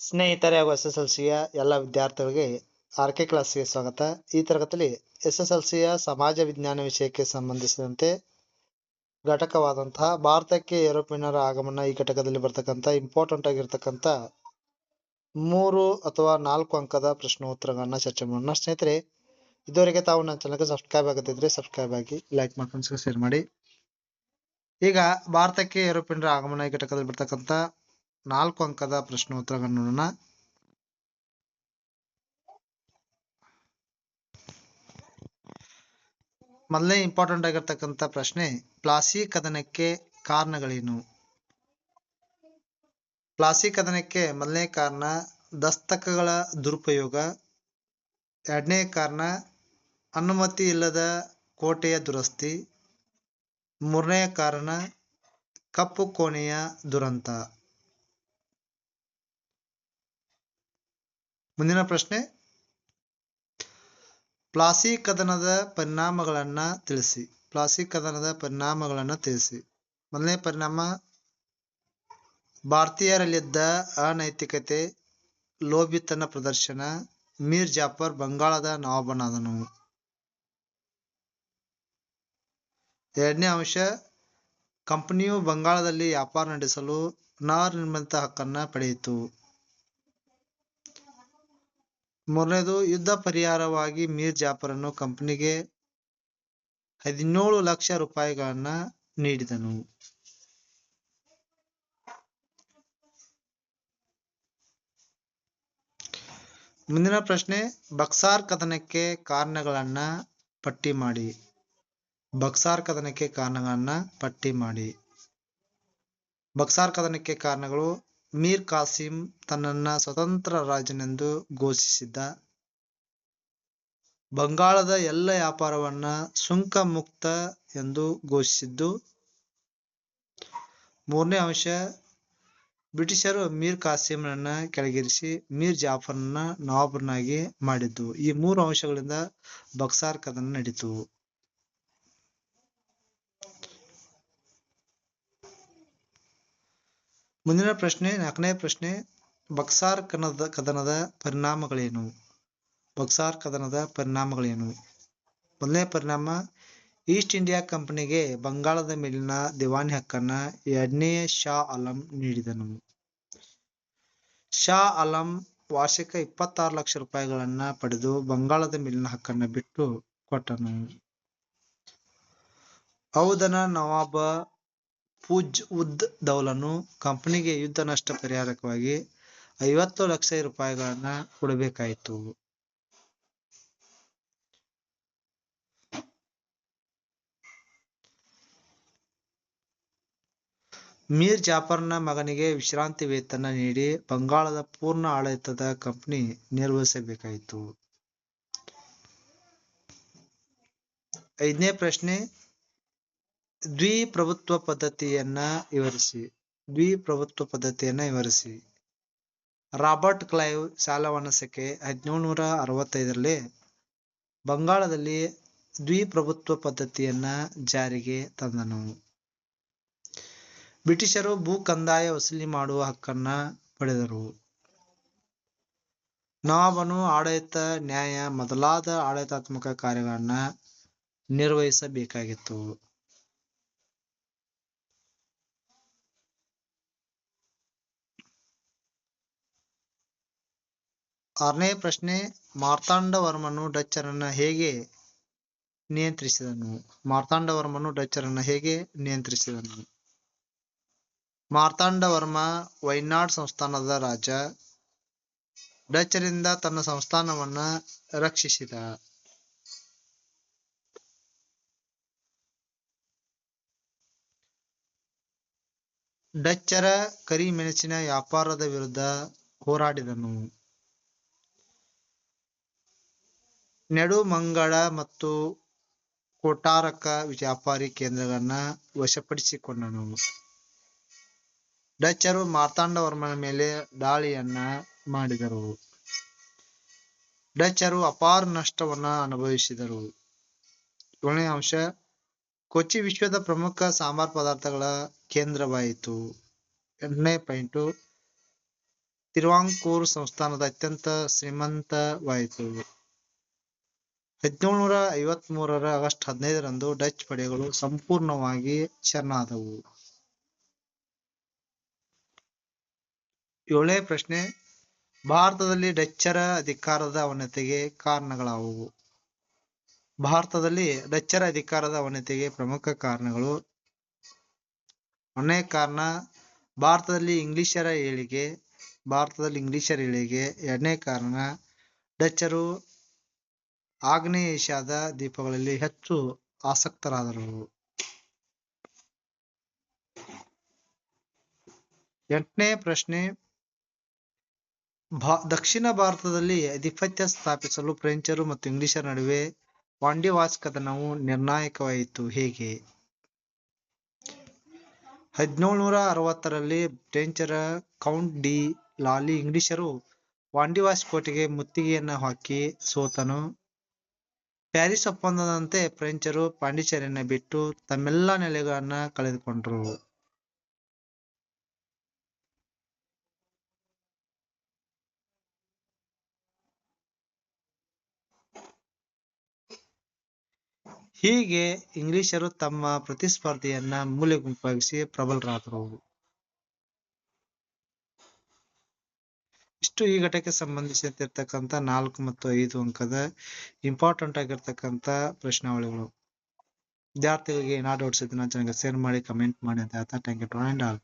ಸ್ನೇಹಿತರೆ ಹಾಗೂ S S L ಸಿಯ ಎಲ್ಲ ವಿದ್ಯಾರ್ಥಿಗಳಿಗೆ ಆರ್ ಕೆ ಕ್ಲಾಸ್ಗೆ ಸ್ವಾಗತ. ಈ ತರಗತಿಯಲ್ಲಿ ಎಸ್ ಎಸ್ ಎಲ್ ಸಿಯ ಸಮಾಜ ವಿಜ್ಞಾನ ವಿಷಯಕ್ಕೆ ಸಂಬಂಧಿಸಿದಂತೆ ಘಟಕವಾದಂತಹ ಭಾರತಕ್ಕೆ ಯುರೋಪಿಯನ್ನರ ಆಗಮನ ಈ ಘಟಕದಲ್ಲಿ ಬರ್ತಕ್ಕಂಥ ಇಂಪಾರ್ಟೆಂಟ್ ಆಗಿರ್ತಕ್ಕಂಥ ಮೂರು ಅಥವಾ ನಾಲ್ಕು ಅಂಕದ ಪ್ರಶ್ನೋತ್ತರಗಳನ್ನ ಚರ್ಚೆ ಮಾಡೋಣ. ಸ್ನೇಹಿತರೆ, ಇದುವರೆಗೆ ತಾವು ನನ್ನ ಚಾನಲ್ಗೆ ಸಬ್ಸ್ಕ್ರೈಬ್ ಆಗದಿದ್ರೆ ಸಬ್ಸ್ಕ್ರೈಬ್ ಆಗಿ, ಲೈಕ್ ಮಾಡ್ಕೊಂಡು ಶೇರ್ ಮಾಡಿ. ಈಗ ಭಾರತಕ್ಕೆ ಯುರೋಪಿಯನ್ನರ ಆಗಮನ ಈ ಘಟಕದಲ್ಲಿ ಬರ್ತಕ್ಕಂಥ ನಾಲ್ಕು ಅಂಕದ ಪ್ರಶ್ನೋತ್ತರಗಳನ್ನು ನೋಡೋಣ. ಮೊದಲನೇ ಇಂಪಾರ್ಟೆಂಟ್ ಆಗಿರ್ತಕ್ಕಂಥ ಪ್ರಶ್ನೆ, ಪ್ಲಾಸಿ ಕದನಕ್ಕೆ ಕಾರಣಗಳೇನು? ಪ್ಲಾಸಿ ಕದನಕ್ಕೆ ಮೊದಲನೇ ಕಾರಣ, ದಸ್ತಕಗಳ ದುರುಪಯೋಗ. ಎರಡನೇ ಕಾರಣ, ಅನುಮತಿ ಇಲ್ಲದ ಕೋಟೆಯ ದುರಸ್ತಿ. ಮೂರನೇ ಕಾರಣ, ಕಪ್ಪು ಕೋಣೆಯ ದುರಂತ. ಮುಂದಿನ ಪ್ರಶ್ನೆ. ಪ್ಲಾಸಿ ಕದನದ ಪರಿಣಾಮಗಳನ್ನ ತಿಳಿಸಿ. ಪ್ಲಾಸಿ ಕದನದ ಪರಿಣಾಮಗಳನ್ನ ತಿಳಿಸಿ. ಮೊದಲನೇ ಪರಿಣಾಮ, ಭಾರತೀಯರಲ್ಲಿದ್ದ ಅನೈತಿಕತೆ, ಲೋಭಿತನ ಪ್ರದರ್ಶನ, ಮೀರ್ ಜಾಫರ್ ಬಂಗಾಳದ ನವಾಬನಾದನು ಎರಡನೇ ಅಂಶ, ಕಂಪನಿಯು ಬಂಗಾಳದಲ್ಲಿ ವ್ಯಾಪಾರ ನಡೆಸಲು ನಿರ್ಮಿತ ಹಕ್ಕನ್ನ ಪಡೆಯಿತು. ಮೂರನೇದು ಯುದ್ಧ ಪರಿಹಾರವಾಗಿ ಮೀರ್ ಜಾಫರನ್ನು ಕಂಪನಿಗೆ ಹದಿನೇಳು ಲಕ್ಷ ರೂಪಾಯಿಗಳನ್ನ ನೀಡಿದನು. ಮುಂದಿನ ಪ್ರಶ್ನೆ, ಬಕ್ಸಾರ್ ಕದನಕ್ಕೆ ಕಾರಣಗಳನ್ನ ಪಟ್ಟಿ ಮಾಡಿ. ಬಕ್ಸಾರ್ ಕದನಕ್ಕೆ ಕಾರಣಗಳನ್ನ ಪಟ್ಟಿ ಮಾಡಿ. ಬಕ್ಸಾರ್ ಕದನಕ್ಕೆ ಕಾರಣಗಳು ಮೀರ್ ಕಾಸಿಂ ತನ್ನನ್ನ ಸ್ವತಂತ್ರ ರಾಜನೆಂದು ಘೋಷಿಸಿದ್ದ. ಬಂಗಾಳದ ಎಲ್ಲ ವ್ಯಾಪಾರವನ್ನ ಸುಂಕ ಮುಕ್ತ ಎಂದು ಘೋಷಿಸಿದ್ದು. ಮೂರನೇ ಅಂಶ, ಬ್ರಿಟಿಷರು ಮೀರ್ ಕಾಸಿಂನನ್ನ ಕೆಳಗಿರಿಸಿ ಮೀರ್ ಜಾಫರ್ನ ನವಾಬರನ್ನಾಗಿ ಮಾಡಿದ್ದು. ಈ ಮೂರು ಅಂಶಗಳಿಂದ ಬಕ್ಸಾರ್ ಕದನ ನಡೀತು. ಮುಂದಿನ ಪ್ರಶ್ನೆ, ನಾಲ್ಕನೇ ಪ್ರಶ್ನೆ ಬಕ್ಸಾರ್ ಕನದ ಕದನದ ಪರಿಣಾಮಗಳೇನು? ಬಕ್ಸಾರ್ ಕದನದ ಪರಿಣಾಮಗಳೇನು? ಮೊದಲನೇ ಪರಿಣಾಮ, ಈಸ್ಟ್ ಇಂಡಿಯಾ ಕಂಪನಿಗೆ ಬಂಗಾಳದ ಮೇಲಿನ ದಿವಾನಿ ಹಕ್ಕನ್ನ ಎರಡನೇ ಶಾ ಆಲಂ ನೀಡಿದನು. ಶಾ ಆಲಂ ವಾರ್ಷಿಕ ಇಪ್ಪತ್ತಾರು ಲಕ್ಷ ರೂಪಾಯಿಗಳನ್ನ ಪಡೆದು ಬಂಗಾಳದ ಮೇಲಿನ ಹಕ್ಕನ್ನ ಬಿಟ್ಟು ಕೊಟ್ಟನು. ಔದನ ನವಾಬ ಪೂಜ್ ಉದ್ ದೌಲನು ಕಂಪನಿಗೆ ಯುದ್ಧ ನಷ್ಟ ಪರಿಹಾರಕವಾಗಿ ಐವತ್ತು ಲಕ್ಷ ರೂಪಾಯಿಗಳನ್ನ ಕೊಡಬೇಕಾಯಿತು. ಮೀರ್ ಜಾಫರ್ನ ಮಗನಿಗೆ ವಿಶ್ರಾಂತಿ ವೇತನ ನೀಡಿ ಬಂಗಾಳದ ಪೂರ್ಣ ಆಡಳಿತದ ಕಂಪನಿ ನಿರ್ವಹಿಸಬೇಕಾಯಿತು. ಐದನೇ ಪ್ರಶ್ನೆ ದ್ವಿಪ್ರಭುತ್ವ ಪದ್ಧತಿಯನ್ನ ವಿವರಿಸಿ. ದ್ವಿಪ್ರಭುತ್ವ ಪದ್ಧತಿಯನ್ನ ವಿವರಿಸಿ. ರಾಬರ್ಟ್ ಕ್ಲೈವ್ ಸಾಲವನಸಕ್ಕೆ ಹದಿನೇಳುನೂರ ಅರವತ್ತೈದರಲ್ಲಿ ಬಂಗಾಳದಲ್ಲಿ ದ್ವಿಪ್ರಭುತ್ವ ಪದ್ಧತಿಯನ್ನ ಜಾರಿಗೆ ತಂದನು. ಬ್ರಿಟಿಷರು ಭೂ ಕಂದಾಯ ವಸೂಲಿ ಮಾಡುವ ಹಕ್ಕನ್ನ ಪಡೆದರು. ನವಾಬನು ಆಡಳಿತ ನ್ಯಾಯ ಮೊದಲಾದ ಆಡಳಿತಾತ್ಮಕ ಕಾರ್ಯಗಳನ್ನ ನಿರ್ವಹಿಸಬೇಕಾಗಿತ್ತು. ಆರನೇ ಪ್ರಶ್ನೆ, ಮಾರ್ತಾಂಡವರ್ಮನು ಡಚ್ಚರನ್ನ ಹೇಗೆ ನಿಯಂತ್ರಿಸಿದನು? ಮಾರ್ತಾಂಡವರ್ಮನು ಡಚ್ಚರನ್ನ ಹೇಗೆ ನಿಯಂತ್ರಿಸಿದನು? ಮಾರ್ತಾಂಡವರ್ಮ ವೈನಾಡ್ ಸಂಸ್ಥಾನದ ರಾಜ. ಡಚ್ಚರಿಂದ ತನ್ನ ಸಂಸ್ಥಾನವನ್ನ ರಕ್ಷಿಸಿದ. ಡಚ್ಚರ ಕರಿಮೆಣಸಿನ ವ್ಯಾಪಾರದ ವಿರುದ್ಧ ಹೋರಾಡಿದನು. ನೆಡುಮಂಗಳ ಮತ್ತು ಕೊಟಾರಕ ವ್ಯಾಪಾರಿ ಕೇಂದ್ರಗಳನ್ನ ವಶಪಡಿಸಿಕೊಂಡನು. ಡಚ್ಚರು ಮಾರ್ತಾಂಡವರ್ಮನ ಮೇಲೆ ದಾಳಿಯನ್ನ ಮಾಡಿದರು. ಡಚ್ಚರು ಅಪಾರ ನಷ್ಟವನ್ನ ಅನುಭವಿಸಿದರು. ಏಳನೇ ಅಂಶ, ಕೊಚ್ಚಿ ವಿಶ್ವದ ಪ್ರಮುಖ ಸಾಂಬಾರ್ ಪದಾರ್ಥಗಳ ಕೇಂದ್ರವಾಯಿತು. ಎಂಟನೇ ಪಾಯಿಂಟು, ತಿರುವಾಂಕೂರು ಸಂಸ್ಥಾನದ ಅತ್ಯಂತ ಶ್ರೀಮಂತವಾಯಿತು. ಹದಿನೇಳುನೂರ ಐವತ್ತ್ ಮೂರರ ಆಗಸ್ಟ್ ಹದಿನೈದರಂದು ಡಚ್ ಪಡೆಗಳು ಸಂಪೂರ್ಣವಾಗಿ ಶರಣಾದವು. ಏಳನೇ ಪ್ರಶ್ನೆ, ಭಾರತದಲ್ಲಿ ಡಚ್ಚರ ಅಧಿಕಾರದ ಅವನತಿಗೆ ಕಾರಣಗಳಾವುವು? ಭಾರತದಲ್ಲಿ ಡಚ್ಚರ ಅಧಿಕಾರದ ಅವನತಿಗೆ ಪ್ರಮುಖ ಕಾರಣಗಳು? ಒಂದನೇ ಕಾರಣ, ಭಾರತದಲ್ಲಿ ಇಂಗ್ಲಿಷರ ಏಳಿಗೆ, ಭಾರತದಲ್ಲಿ ಇಂಗ್ಲಿಷರ ಏಳಿಗೆ. ಎರಡನೇ ಕಾರಣ, ಡಚ್ಚರು ಆಗ್ನೇಯ ಏಷ್ಯಾದ ದ್ವೀಪಗಳಲ್ಲಿ ಹೆಚ್ಚು ಆಸಕ್ತರಾದರು. ಎಂಟನೇ ಪ್ರಶ್ನೆ ದಕ್ಷಿಣ ಭಾರತದಲ್ಲಿ ಅಧಿಪತ್ಯ ಸ್ಥಾಪಿಸಲು ಫ್ರೆಂಚರು ಮತ್ತು ಇಂಗ್ಲಿಷರ ನಡುವೆ ವಾಂಡಿವಾಸ್ ಕದನವು ನಿರ್ಣಾಯಕವಾಯಿತು. ಹೇಗೆ? ಹದಿನೇಳುನೂರ ಅರವತ್ತರಲ್ಲಿ ಫ್ರೆಂಚರ ಕೌಂಟ್ ಡಿ ಲಾಲಿ ಇಂಗ್ಲಿಷರು ವಾಂಡಿವಾಸ್ ಕೋಟೆಗೆ ಮುತ್ತಿಗೆಯನ್ನ ಹಾಕಿ ಸೋತನು. ಪ್ಯಾರಿಸ್ ಒಪ್ಪಂದದಂತೆ ಫ್ರೆಂಚರು ಪಾಂಡಿಚೇರಿಯನ್ನ ಬಿಟ್ಟು ತಮ್ಮೆಲ್ಲ ನೆಲೆಗಳನ್ನ ಕಳೆದುಕೊಂಡರು. ಹೀಗೆ ಇಂಗ್ಲಿಷರು ತಮ್ಮ ಪ್ರತಿಸ್ಪರ್ಧಿಯನ್ನ ಮೂಲೆ ಗುಂಪಾಗಿಸಿ ಪ್ರಬಲರಾದರು. ಇಷ್ಟು ಈ ಘಟಕ್ಕೆ ಸಂಬಂಧಿಸಿರ್ತಕ್ಕಂಥ ನಾಲ್ಕು ಮತ್ತು ಐದು ಅಂಕದ ಇಂಪಾರ್ಟೆಂಟ್ ಆಗಿರ್ತಕ್ಕಂಥ ಪ್ರಶ್ನಾವಳಿಗಳು. ವಿದ್ಯಾರ್ಥಿಗಳಿಗೆ ಏನಾದ್ರು ಚಾನಲ್ಗೆ ಶೇರ್ ಮಾಡಿ ಕಮೆಂಟ್ ಮಾಡಿ ಅಂತ ಹೇಳ್ತಾ ಥ್ಯಾಂಕ್ ಯು ಟು ಆಲ್